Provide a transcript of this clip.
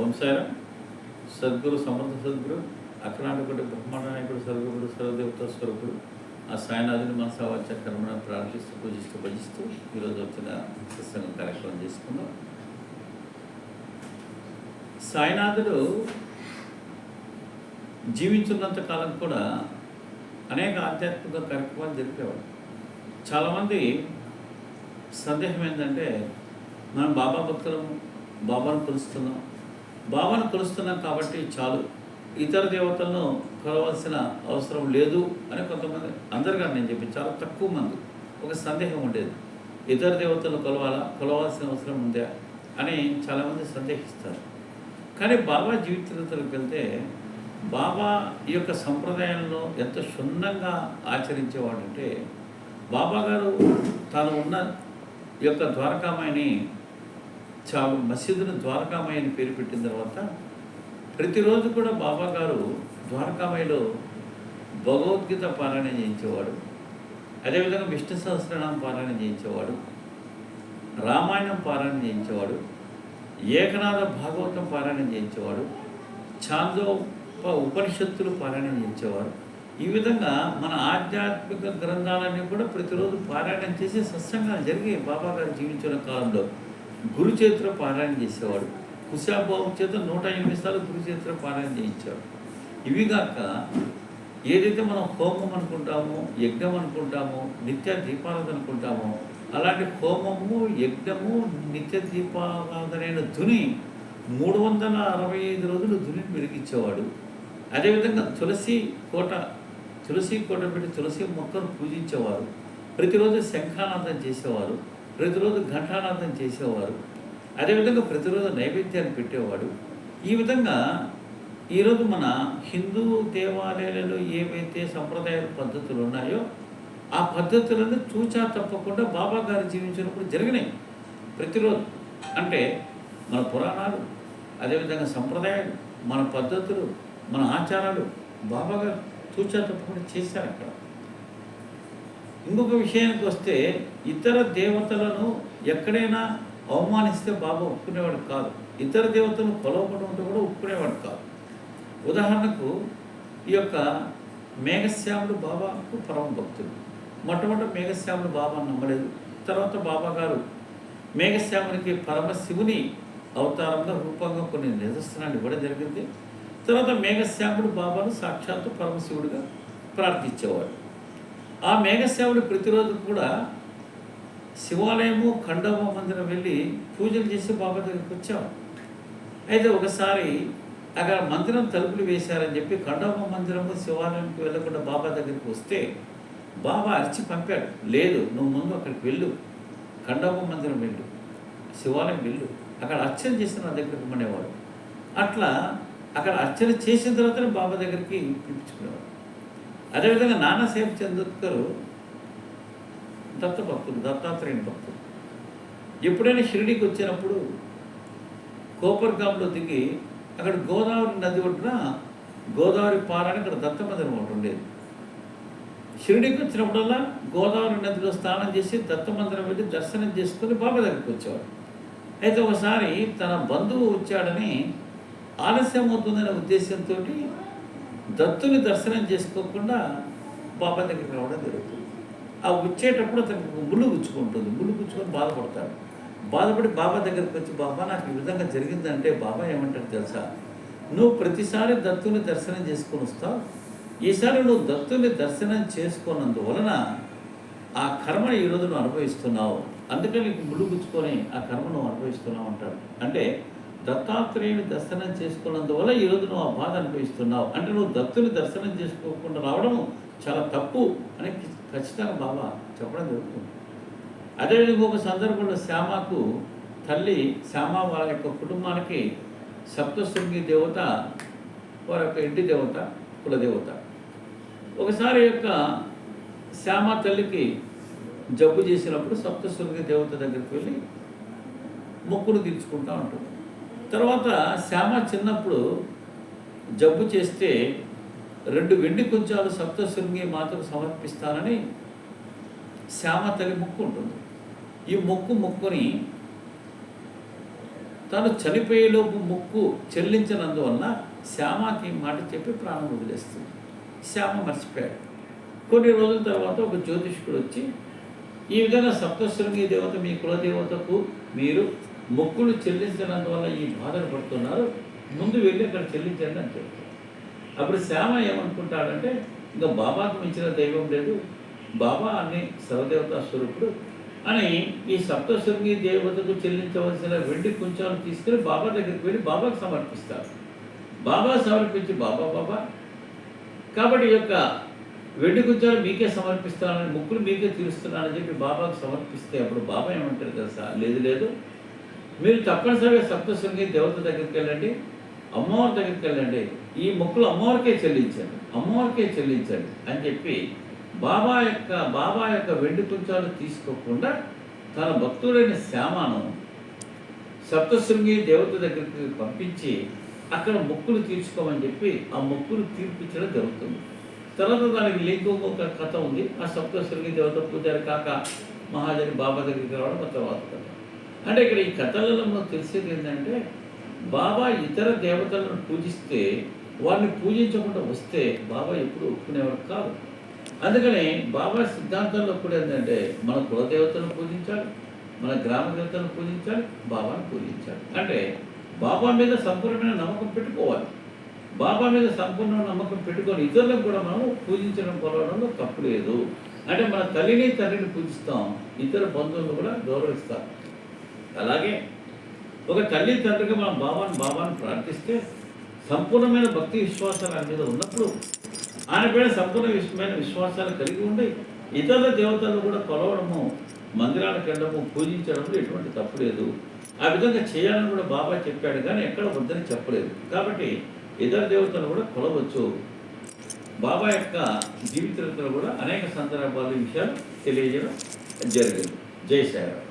ఓం సాయిరామ్. సద్గురు సమర్థ సద్గురు అఖనాటకుడు బ్రహ్మాండ నాయకుడు సర్వగుడు సర్వదేవత స్వరూపుడు ఆ సాయినాథుని మనసావాచ కర్మను ప్రార్థిస్తూ పూజిస్తూ భజిస్తూ ఈరోజు వచ్చిన సత్సంగం కార్యక్రమం చేసుకుందాం. సాయినాథుడు జీవించున్నంత కాలం కూడా అనేక ఆధ్యాత్మిక కార్యక్రమాలు జరిపేవాడు. చాలామంది సందేహం ఏంటంటే మనం బాబా భక్తులము బాబాను కొలుస్తున్నాం బాబాను కొలుస్తున్నాం కాబట్టి చాలు. ఇతర దేవతలను కొలవలసిన అవసరం లేదు అని కొంతమంది అందరిగా నేను చెప్పి చాలా తక్కువ మంది. ఒక సందేహం ఉండేది. ఇతర దేవతలను కొలవాలా? కొలవాల్సిన అవసరం ఉందా? అని చాలామంది సందేహిస్తారు. కానీ బాబా జీవితలోకి వెళ్తే బాబా ఈ యొక్క సంప్రదాయంలో ఎంత క్షుణ్ణంగా ఆచరించేవాడంటే బాబా గారు తాను ఉన్న ఈ యొక్క ద్వారకామాయిని చాలా మసీదును ద్వారకామయ్య అని పేరు పెట్టిన తర్వాత ప్రతిరోజు కూడా బాబా గారు ద్వారకామయ్యలో భగవద్గీత పారాయణ చేయించేవాడు. అదేవిధంగా విష్ణు సహస్రనామం పారాయణ చేయించేవాడు. రామాయణం పారాయణ చేయించేవాడు. ఏకనాథ భాగవతం పారాయణ చేయించేవాడు. చాందోప ఉపనిషత్తులు పారాయణ చేయించేవాడు ఈ విధంగా మన ఆధ్యాత్మిక గ్రంథాలన్నీ కూడా ప్రతిరోజు పారాయణం చేసి సత్సంగాలు జరిగాయి బాబా గారు జీవించిన కాలంలో. గురు చేతిలో పారాయణ చేసేవాడు. కుశాభావం చేత నూట ఎనిమిది సార్లు గురు చేతిలో పారాయణ చేయించాడు. ఇవి కాక ఏదైతే మనం హోమం అనుకుంటామో యజ్ఞం అనుకుంటామో నిత్య దీపారాధన అనుకుంటామో అలాంటి హోమము యజ్ఞము నిత్య దీపారాధనైన ధుని మూడు వందల అరవై ఐదు రోజులు ధునిని వెలిగించేవాడు. అదేవిధంగా తులసి కోట తులసి కోట పెట్టి తులసి మొక్కను పూజించేవారు. ప్రతిరోజు శంఖానాదం చేసేవారు. ప్రతిరోజు ఘంటానందం చేసేవారు. అదేవిధంగా ప్రతిరోజు నైవేద్యాన్ని పెట్టేవాడు. ఈ విధంగా ఈరోజు మన హిందూ దేవాలయాలలో ఏవైతే సంప్రదాయ పద్ధతులు ఉన్నాయో ఆ పద్ధతులను చూచా తప్పకుండా బాబా గారు జీవించినప్పుడు జరిగినాయి. ప్రతిరోజు అంటే మన పురాణాలు అదేవిధంగా సంప్రదాయాలు మన పద్ధతులు మన ఆచారాలు బాబా గారు చూచా తప్పకుండా చేశారు అక్కడ. ఇంకొక విషయానికి వస్తే ఇతర దేవతలను ఎక్కడైనా అవమానిస్తే బాబా ఒప్పుకునేవాడు కాదు. ఇతర దేవతలను కొలవకుండా ఉంటే కూడా ఒప్పుకునేవాడు కాదు. ఉదాహరణకు ఈ యొక్క మేఘశ్యాముడు బాబాకు పరమ భక్తుడు. మొట్టమొదటి మేఘశ్యాముడు బాబా నమ్మలేదు. తర్వాత బాబా గారు మేఘశ్యామునికి పరమశివుని అవతారంగా రూపంగా కొన్ని నిదర్శనాలు ఇవ్వడం జరిగింది. తర్వాత మేఘశ్యాముడు బాబాను సాక్షాత్తు పరమశివుడిగా ప్రార్థించేవాడు. ఆ మేఘశ్యాముడు ప్రతిరోజు కూడా శివాలయము ఖండోబ మందిరం వెళ్ళి పూజలు చేసి బాబా దగ్గరికి వచ్చాం. అయితే ఒకసారి అక్కడ మందిరం తలుపులు వేశారని చెప్పి ఖండోబ మందిరము శివాలయానికి వెళ్ళకుండా బాబా దగ్గరికి వస్తే బాబా అరిచి పంపాడు లేదు నువ్వు ముందు అక్కడికి వెళ్ళు. ఖండోబ మందిరం వెళ్ళు. శివాలయం వెళ్ళు. అక్కడ అర్చన చేసి నా దగ్గరికి రమ్మనేవాడు. అట్లా అక్కడ అర్చన చేసిన తర్వాతనే బాబా దగ్గరికి పిలిపించుకునేవాడు. అదేవిధంగా నానాసాహెబ్ చంద్రకర్ దత్తభక్తుడు దత్తాత్రేయుని భక్తుడు ఎప్పుడైనా షిరిడీకి వచ్చినప్పుడు కోపర్గాంలో దిగి అక్కడ గోదావరి నది ఒడ్డున గోదావరి పారాని అక్కడ దత్త మందిరం ఒకటి ఉండేది. షిరిడీకి వచ్చినప్పుడల్లా గోదావరి నదిలో స్నానం చేసి దత్త మందిరం వెళ్ళి దర్శనం చేసుకుని బాబా దగ్గరికి వచ్చేవాడు అయితే ఒకసారి తన బంధువు వచ్చాడని ఆలస్యం అవుతుందనే ఉద్దేశంతో దత్తుని దర్శనం చేసుకోకుండా బాబా దగ్గరికి రావడం జరుగుతుంది. ఆ వచ్చేటప్పుడు అతనికి ముళ్ళు గుచ్చుకుంటుంది. ముళ్ళు గుచ్చుకొని బాధపడతాడు. బాధపడి బాబా దగ్గరికి వచ్చి బాబా నాకు ఈ విధంగా జరిగిందంటే బాబా ఏమంటాడు తెలుసా? నువ్వు ప్రతిసారి దత్తుని దర్శనం చేసుకొని వస్తావు. ఈసారి నువ్వు దత్తుని దర్శనం చేసుకున్నందువలన ఆ కర్మ ఈరోజు నువ్వు అనుభవిస్తున్నావు. అందుకని నీకు ముళ్ళు గుచ్చుకొని ఆ కర్మ నువ్వు అనుభవిస్తున్నావు అంటాడు. అంటే దత్తాత్రేయుని దర్శనం చేసుకున్నందువల్ల ఈరోజు నువ్వు ఆ బాధ అనుభవిస్తున్నావు. అంటే నువ్వు దత్తుని దర్శనం చేసుకోకుండా రావడం చాలా తప్పు అని ఖచ్చితంగా బాబా చెప్పడం జరుగుతుంది. అదేవిధంగా ఒక సందర్భంలో శ్యామకు తల్లి శ్యామ వాళ్ళ యొక్క కుటుంబానికి సప్తశృంగి దేవత వారి యొక్క ఇంటి దేవత కులదేవత ఒకసారి యొక్క శ్యామ తల్లికి జబ్బు చేసినప్పుడు సప్తశృంగి దేవత దగ్గరికి వెళ్ళి మొక్కును తీర్చుకుంటూ ఉంటుంది. తర్వాత శ్యామ చిన్నప్పుడు జబ్బు చేస్తే రెండు వెండి కొంచాలు సప్తశృంగి మాతకు సమర్పిస్తానని శ్యామ తల్లి మొక్కు ఉంటుంది. ఈ మొక్కు మొక్కుని తను చనిపోయేలోపు ముక్కు చెల్లించినందువలన శ్యామకి మాట చెప్పి ప్రాణం వదిలేస్తుంది. శ్యామ మర్చిపోయాడు. కొన్ని రోజుల తర్వాత ఒక జ్యోతిష్కుడు వచ్చి ఈ విధంగా సప్తశృంగి దేవత మీ కులదేవతకు మీరు మొక్కులు చెల్లించినందువల్ల ఈ బాధలు పడుతున్నారు. ముందు వెళ్ళి అక్కడ చెల్లించండి అని చెప్తారు. అప్పుడు శ్యామ ఏమనుకుంటాడంటే ఇంకా బాబాకు మించిన దైవం లేదు. బాబా అని సర్వదేవతా స్వరూపుడు అని ఈ సప్తశృంగి దేవతకు చెల్లించవలసిన వెండి కుంచాలు తీసుకుని బాబా దగ్గరికి వెళ్ళి బాబాకు సమర్పిస్తారు. బాబా సమర్పించి బాబా బాబా కాబట్టి యొక్క వెండి కుంచాలు మీకే సమర్పిస్తానని ముక్కులు మీకే తీరుస్తున్నానని చెప్పి బాబాకు సమర్పిస్తే అప్పుడు బాబా ఏమంటారు తెలుసా? లేదు లేదు. మీరు తప్పనిసరిగా సప్తశృంగి దేవత దగ్గరికి వెళ్ళండి అమ్మవారి దగ్గరికి వెళ్ళండి. ఈ మొక్కులు అమ్మవారికే చెల్లించండి అమ్మవారికే చెల్లించండి అని చెప్పి బాబా యొక్క బాబా యొక్క వెండి కుంచాలు తీసుకోకుండా తన భక్తుడైన శ్యామను సప్తశృంగి దేవత దగ్గరికి పంపించి అక్కడ మొక్కులు తీర్చుకోమని చెప్పి ఆ మొక్కులు తీర్పించడం జరుగుతుంది. తర్వాత దానికి లింకు ఒక కథ ఉంది. ఆ సప్తశృంగి దేవత పూజారి కాక మహాజని బాబా దగ్గరికి రావడం తర్వాత కథ. అంటే ఇక్కడ ఈ కథలలో మనకు తెలిసేది ఏంటంటే బాబా ఇతర దేవతలను పూజిస్తే వారిని పూజించకుండా వస్తే బాబా ఎప్పుడు ఒప్పుకునేవాడు కాదు. అందుకని బాబా సిద్ధాంతంలో కూడా ఏంటంటే మన కులదేవతలను పూజించాలి మన గ్రామ దేవతలను పూజించాలి బాబాను పూజించాలి. అంటే బాబా మీద సంపూర్ణమైన నమ్మకం పెట్టుకోవాలి. బాబా మీద సంపూర్ణ నమ్మకం పెట్టుకొని ఇతరులకు కూడా మనం పూజించడం కొలవడంలో తప్పు లేదు. అంటే మన తల్లిని తండ్రిని పూజిస్తాం ఇతర బంధువులను కూడా గౌరవిస్తాం. అలాగే ఒక తల్లి తండ్రిగా మనం బాబాను బాబాను ప్రార్థిస్తే సంపూర్ణమైన భక్తి విశ్వాసాలు ఆయన మీద ఉన్నప్పుడు ఆయన పైన సంపూర్ణ విశ్వమైన విశ్వాసాలు కలిగి ఉండి ఇతర దేవతలను కూడా కొలవడము మందిరాలకు వెళ్ళడము పూజించడంలో ఎటువంటి తప్పు లేదు. ఆ విధంగా చేయాలని కూడా బాబా చెప్పాడు కానీ ఎక్కడ వద్దని చెప్పలేదు. కాబట్టి ఇతర దేవతలు కూడా కొలవచ్చు. బాబా యొక్క జీవితంలో కూడా అనేక సందర్భాలు విషయాలు తెలియజేయడం జరిగింది. జై సాయిరామ్